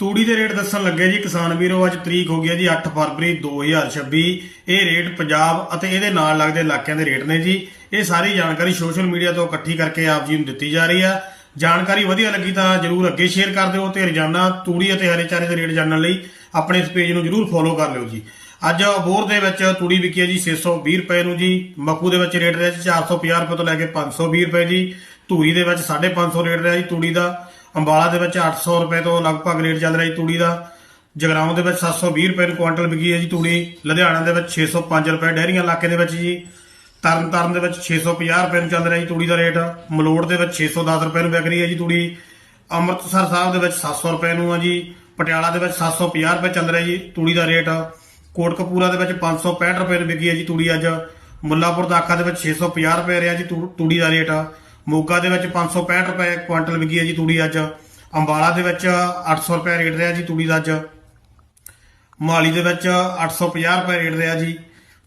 ਤੂੜੀ ਦੇ ਰੇਟ ਦੱਸਣ ਲੱਗੇ ਜੀ, ਕਿਸਾਨ ਵੀਰੋ, ਅੱਜ ਤਰੀਕ ਹੋ ਗਈ ਹੈ ਜੀ 8 ਫਰਵਰੀ 2026 ਇਹ ਰੇਟ ਪੰਜਾਬ ਅਤੇ ਇਹਦੇ ਨਾਲ ਲੱਗਦੇ ਇਲਾਕਿਆਂ ਦੇ ਰੇਟ ਨੇ ਜੀ। ਇਹ ਸਾਰੀ ਜਾਣਕਾਰੀ ਸੋਸ਼ਲ ਮੀਡੀਆ ਤੋਂ ਇਕੱਠੀ ਕਰਕੇ ਆਪ ਜੀ ਨੂੰ ਦਿੱਤੀ ਜਾ ਰਹੀ ਆ। ਜਾਣਕਾਰੀ ਵਧੀਆ ਲੱਗੀ ਤਾਂ ਜਰੂਰ ਅੱਗੇ ਸ਼ੇਅਰ ਕਰ ਦਿਓ ਤੇ ਰੋਜ਼ਾਨਾ ਤੂੜੀ ਅਤੇ ਹਰੇ ਚਾਰੇ ਦੇ ਰੇਟ ਜਾਣਨ ਲਈ ਆਪਣੇ ਇਸ ਪੇਜ ਨੂੰ ਜਰੂਰ ਫੋਲੋ ਕਰ ਲਿਓ ਜੀ। ਅੱਜ ਬੋਰ ਦੇ ਵਿੱਚ ਤੂੜੀ ਵਿਕੀ ਹੈ ਜੀ 620 ਰੁਪਏ ਨੂੰ ਜੀ। ਮੱਕੂ ਦੇ ਵਿੱਚ ਰੇਟ ਰਿਹਾ ਜੀ 450 ਰੁਪਏ ਤੋਂ ਲੈ ਕੇ 520 ਰੁਪਏ ਜੀ। ਧੂਰੀ ਦੇ ਵਿੱਚ 550 ਰੇਟ ਰਿਹਾ ਜੀ ਤੂੜੀ ਦਾ। ਅੰਬਾਲਾ ਦੇ ਵਿੱਚ 800 ਰੁਪਏ ਤੋਂ ਲਗਭਗ ਰੇਟ ਚੱਲ ਰਿਹਾ ਜੀ ਤੂੜੀ ਦਾ ਜਗਰਾਉਂ ਦੇ ਵਿੱਚ 720 ਰੁਪਏ ਨੂੰ ਕੁਇੰਟਲ ਵਿਕੀ ਹੈ ਜੀ ਤੂੜੀ ਲੁਧਿਆਣਾ ਦੇ ਵਿੱਚ 605 ਰੁਪਏ ਡੈਰੀਆਂ ਇਲਾਕੇ ਦੇ ਵਿੱਚ ਜੀ ਤਰਨ ਤਰਨਤਾਰਨ ਦੇ ਵਿੱਚ 650 ਰੁਪਏ ਨੂੰ ਚੱਲ ਰਿਹਾ ਜੀ ਤੂੜੀ ਦਾ ਰੇਟ ਮਲੋੜ ਦੇ ਵਿੱਚ 610 ਰੁਪਏ ਨੂੰ ਵਿਕ ਰਹੀ ਹੈ ਜੀ ਤੂੜੀ ਅੰਮ੍ਰਿਤਸਰ ਸਾਹਿਬ ਦੇ ਵਿੱਚ 700 ਰੁਪਏ ਨੂੰ ਆ ਜੀ ਪਟਿਆਲਾ ਦੇ ਵਿੱਚ 750 ਰੁਪਏ ਚੱਲ ਰਿਹਾ ਜੀ ਤੂੜੀ ਦਾ ਰੇਟ ਕੋਟਕਪੂਰਾ ਦੇ ਵਿੱਚ 565 ਰੁਪਏ ਨੂੰ ਵਿਕੀ ਹੈ ਜੀ ਤੂੜੀ ਅੱਜ ਮੁੱਲਾਪੁਰ ਦਾਖਾ ਦੇ ਵਿੱਚ 650 ਰੁਪਏ ਰਿਹਾ ਜੀ ਤੂ- ਤੂੜੀ ਦਾ ਰੇਟ ਮੋਗਾ ਦੇ ਵਿੱਚ 565 ਰੁਪਏ ਕੁਇੰਟਲ ਵਿਕੀ ਹੈ ਜੀ ਤੂੜੀ ਅੱਜ। ਅੰਬਾਲਾ ਦੇ ਵਿੱਚ 800 ਰੁਪਏ ਰੇਟ ਰਿਹਾ ਜੀ ਤੂੜੀ ਦਾ ਅੱਜ। ਮੋਹਾਲੀ ਦੇ ਵਿੱਚ 850 ਰੁਪਏ ਰੇਟ ਰਿਹਾ ਜੀ।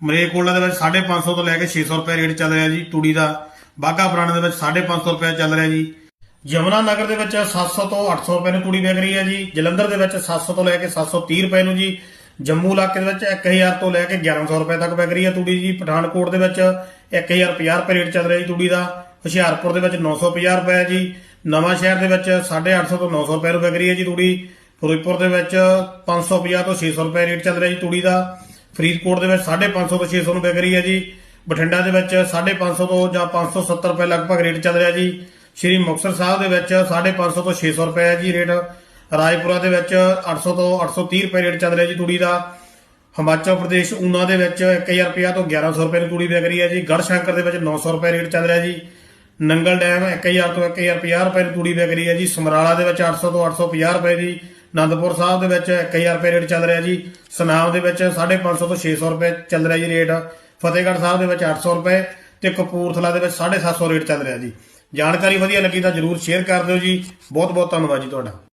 ਮਰੇਕੋਲਾ ਦੇ ਵਿੱਚ 550 ਤੋਂ ਲੈ ਕੇ 600 ਰੁਪਏ ਰੇਟ ਚੱਲ ਰਿਹਾ ਜੀ ਤੂੜੀ ਦਾ। ਬਾਗਾ ਪੁਰਾਣਾ ਦੇ ਵਿੱਚ 550 ਰੁਪਏ ਚੱਲ ਰਿਹਾ ਜੀ। ਯਮੁਨਾ ਨਗਰ ਦੇ ਵਿੱਚ 700 ਤੋਂ 800 ਰੁਪਏ ਨੂੰ ਤੂੜੀ ਵਿਕ ਰਹੀ ਹੈ ਜੀ। ਜਲੰਧਰ ਦੇ ਵਿੱਚ 700 ਤੋਂ ਲੈ ਕੇ 730 ਰੁਪਏ ਨੂੰ ਜੀ। ਜੰਮੂ ਇਲਾਕੇ ਦੇ ਵਿੱਚ 1000 ਤੋਂ ਲੈ ਕੇ 1100 ਰੁਪਏ ਤੱਕ ਵਿਕ ਰਹੀ ਹੈ ਤੂੜੀ ਜੀ। ਪਠਾਨਕੋਟ ਦੇ ਵਿੱਚ 1050 ਰੁਪਏ ਰੇਟ ਚੱਲ ਰਿਹਾ ਜੀ ਤੂੜੀ ਦਾ। ਹੁਸ਼ਿਆਰਪੁਰ ਦੇ ਵਿੱਚ 950 ਰੁਪਏ ਜੀ, ਨਵਾਂ ਸ਼ਹਿਰ ਦੇ ਵਿੱਚ 850 ਤੋਂ 900 ਰੁਪਏ ਨੂੰ ਵਿਕ ਹੈ ਜੀ ਤੂੜੀ। ਫਿਰੋਜ਼ਪੁਰ ਦੇ ਵਿੱਚ 550 ਤੋਂ 600 ਰੁਪਏ ਰੇਟ ਚੱਲ ਰਿਹਾ ਜੀ ਤੂੜੀ ਦਾ। ਫਰੀਦਕੋਟ ਦੇ ਵਿੱਚ 550 ਤੋਂ 600 ਨੂੰ ਵਿਕ ਰਹੀ ਹੈ ਜੀ। ਬਠਿੰਡਾ ਦੇ ਵਿੱਚ 550 ਤੋਂ ਜਾਂ 570 ਰੁਪਏ ਲਗਭਗ ਰੇਟ ਚੱਲ ਰਿਹਾ ਜੀ। ਸ਼੍ਰੀ ਮੁਕਤਸਰ ਸਾਹਿਬ ਦੇ ਵਿੱਚ 550 ਤੋਂ 600 ਰੁਪਏ ਹੈ ਜੀ ਰੇਟ। ਰਾਏਪੁਰਾ ਦੇ ਵਿੱਚ 800 ਤੋਂ 830 ਰੁਪਏ ਰੇਟ ਚੱਲ ਰਿਹਾ ਜੀ ਤੂੜੀ ਦਾ। ਹਿਮਾਚਲ ਪ੍ਰਦੇਸ਼ ਊਨਾ ਦੇ ਵਿੱਚ 1000 ਰੁਪਏ ਤੋਂ 1100 ਰੁਪਏ ਨੂੰ ਤੂੜੀ ਵਿਕ ਰਹੀ ਹੈ ਜੀ। ਗੜਸ਼ੰਕਰ ਦੇ ਵਿੱਚ 900 ਰੁਪਏ ਰੇਟ ਚੱਲ ਰਿਹਾ ਜੀ। ਨੰਗਲ ਡੈਮ 1000 ਤੋਂ 1050 ਰੁਪਏ ਦੀ ਤੂੜੀ ਵਿਕ ਰਹੀ ਹੈ ਜੀ। ਸਮਰਾਲਾ ਦੇ ਵਿੱਚ 800 ਤੋਂ 850 ਰੁਪਏ ਦੀ ਆਨੰਦਪੁਰ ਸਾਹਿਬ ਦੇ ਵਿੱਚ 1000 ਰੁਪਏ ਰੇਟ ਚੱਲ ਰਿਹਾ ਜੀ। ਸਨਾਮ ਦੇ ਵਿੱਚ 550 ਤੋਂ 600 ਰੁਪਏ ਚੱਲ ਰਿਹਾ ਜੀ ਰੇਟ। ਫਤਿਹਗੜ੍ਹ ਸਾਹਿਬ ਦੇ ਵਿੱਚ 800 ਰੁਪਏ ਤੇ ਕਪੂਰਥਲਾ ਦੇ ਵਿੱਚ 750 ਰੇਟ ਚੱਲ ਰਿਹਾ ਜੀ। ਜਾਣਕਾਰੀ ਵਧੀਆ ਲੱਗੀ ਤਾਂ ਜਰੂਰ ਸ਼ੇਅਰ ਕਰ ਦਿਓ ਜੀ। ਬਹੁਤ ਬਹੁਤ ਧੰਨਵਾਦ ਜੀ ਤੁਹਾਡਾ।